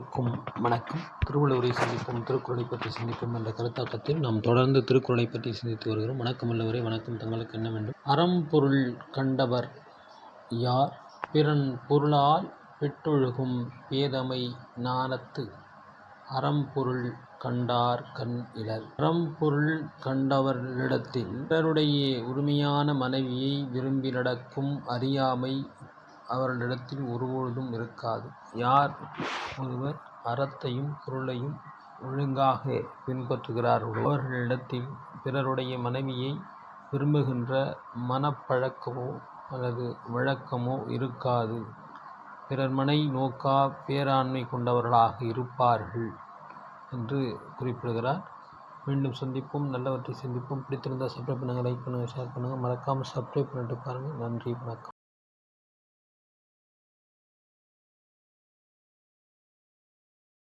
அனைவருக்கும் வணக்கம். திருவள்ளுவரை சிந்திப்போம் திருக்குறளை பற்றி சிந்திப்போம் என்ற கருத்தாக்கத்தில் நாம் தொடர்ந்து திருக்குறளை பற்றி சிந்தித்து வருகிறோம். வணக்கம் உள்ளவரை வணக்கம். தங்களுக்கு என்ன வேண்டும்? அறம்பொருள் கண்டவர் யார்? பிறன் பொருளால் பெற்றொழுகும் பேதமை நாணத்து அறம்பொருள் கண்டார் கண் இலர். அறம்பொருள் கண்டவரிடத்தில் பிறருடைய உரிமையான மனைவியை விரும்பி நடக்கும் அறியாமை அவர்களிடத்தில் ஒருபொழுதும் இருக்காது. யார் ஒருவர் அறத்தையும் பொருளையும் ஒழுங்காக பின்பற்றுகிறார்களோ அவர்களிடத்தில் பிறருடைய மனைவியை விரும்புகின்ற மனப்பழக்கமோ அல்லது வழக்கமோ இருக்காது. பிறர் மனை நோக்கா பேராண்மை கொண்டவர்களாக இருப்பார்கள் என்று குறிப்பிடுகிறார். மீண்டும் சந்திப்போம். நல்லவற்றை சந்திப்போம். பிடித்திருந்தால் சப்ஸ்கிரைப் பண்ணுங்கள் லைக் பண்ணுங்கள் ஷேர் பண்ணுங்கள் மறக்காமல் சப்ஸ்கிரைப் பண்ணிட்டு பாருங்கள் நன்றி வணக்கம்.